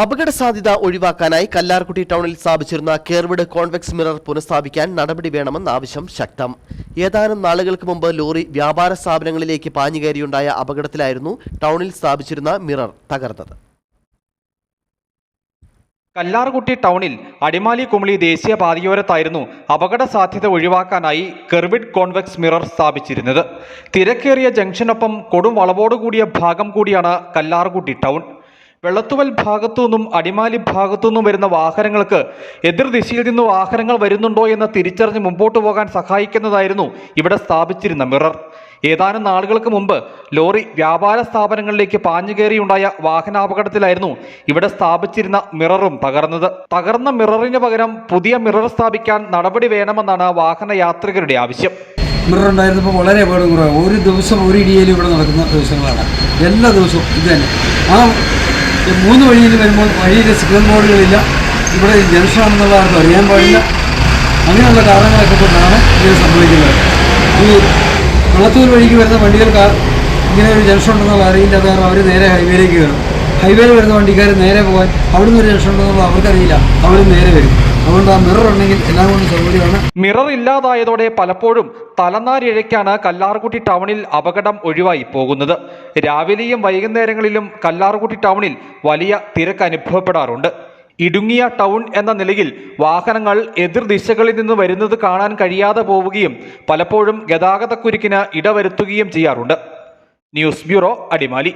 അപകട സാധ്യത ഒഴിവാക്കാനായി കല്ലാർകുട്ടി ടൗണിൽ സ്ഥാപിച്ചിരുന്ന കേർവിഡ് കോൺവെക്സ് മിറർ പുനഃസ്ഥാപിക്കാൻ നടപടി വേണമെന്ന ആവശ്യം ശക്തം. ഏതാനും നാളുകൾക്ക് മുമ്പ് ലോറി വ്യാപാര സ്ഥാപനങ്ങളിലേക്ക് പാഞ്ഞുകയറിയുണ്ടായ അപകടത്തിലായിരുന്നു ടൗണിൽ സ്ഥാപിച്ചിരുന്ന മിറർ തകർന്നത്. കല്ലാർകുട്ടി ടൗണിൽ അടിമാലി കുമളി ദേശീയ പാതയോരത്തായിരുന്നു അപകട സാധ്യത ഒഴിവാക്കാനായി കെർവിഡ് കോൺവെക്സ് മിറർ സ്ഥാപിച്ചിരുന്നത്. തിരക്കേറിയ ജംഗ്ഷനൊപ്പം കൊടും വളവോടുകൂടിയ ഭാഗം കൂടിയാണ് കല്ലാർകുട്ടി ടൗൺ. വെള്ളത്തുവൽ ഭാഗത്തു നിന്നും അടിമാലി ഭാഗത്തു നിന്നും വരുന്ന വാഹനങ്ങൾക്ക് എതിർദിശയിൽ നിന്ന് വാഹനങ്ങൾ വരുന്നുണ്ടോ എന്ന് തിരിച്ചറിഞ്ഞ് മുമ്പോട്ട് പോകാൻ സഹായിക്കുന്നതായിരുന്നു ഇവിടെ സ്ഥാപിച്ചിരുന്ന മിറർ. ഏതാനും നാളുകൾക്ക് മുമ്പ് ലോറി വ്യാപാര സ്ഥാപനങ്ങളിലേക്ക് പാഞ്ഞുകയറിയുണ്ടായ വാഹനാപകടത്തിലായിരുന്നു ഇവിടെ സ്ഥാപിച്ചിരുന്ന മിററും തകർന്നത്. തകർന്ന മിററിന് പകരം പുതിയ മിറർ സ്ഥാപിക്കാൻ നടപടി വേണമെന്നാണ് വാഹന യാത്രികരുടെ ആവശ്യം. മിറർ ഉണ്ടായിരുന്നപ്പോൾ വളരെ അപകടം കുറവാണ് ഒരു ദിവസം ഒരു ഇടിയിലും ഇവിടെ നടക്കുന്ന ദിവസങ്ങളാണ്. എല്ലാ ദിവസവും ഇത് തന്നെ. ആ മൂന്ന് വഴിയിൽ വരുമ്പോൾ വഴിയിൽ സിഗ്നൽ ബോർഡുകളില്ല ഇവിടെ ജംഗ്ഷനാണെന്നുള്ള ആർക്കും അറിയാൻ പാടില്ല. അങ്ങനെയുള്ള കാരണങ്ങളൊക്കെ കൊണ്ടാണ് ഇങ്ങനെ സംഭവിക്കുന്നത്. ഈ കുളത്തൂർ വഴിക്ക് വരുന്ന വണ്ടികൾക്ക് ഇങ്ങനെ ഒരു ജംഗ്ഷൻ ഉണ്ടെന്നുള്ള അറിയില്ല. കാരണം അവർ നേരെ ഹൈവേയിലേക്ക് കയറും ഹൈവേയിൽ വരുന്ന വണ്ടിക്കാർ നേരെ പോകാൻ അവിടുന്ന് ഒരു ജംഗ്ഷൻ ഉണ്ടെന്നുള്ള അവർക്കറിയില്ല. അവർ നേരെ വരും. അതുകൊണ്ട് ആ മിറർ ഉണ്ടെങ്കിൽ എല്ലാം കൊണ്ടും സൗകര്യമാണ്. മിറർ ഇല്ലാതായതോടെ പലപ്പോഴും തലനാരിഴയ്ക്കാണ് കല്ലാർകുട്ടി ടൗണിൽ അപകടം ഒഴിവായി പോകുന്നത്. രാവിലെയും വൈകുന്നേരങ്ങളിലും കല്ലാർകുട്ടി ടൗണിൽ വലിയ തിരക്ക് അനുഭവപ്പെടാറുണ്ട്. ഇടുങ്ങിയ ടൗൺ എന്ന നിലയിൽ വാഹനങ്ങൾ എതിർ ദിശകളിൽ നിന്ന് വരുന്നത് കാണാൻ കഴിയാതെ പോവുകയും പലപ്പോഴും ഗതാഗതക്കുരുക്കിന് ഇടവരുത്തുകയും ചെയ്യാറുണ്ട്. News bureau Adimali.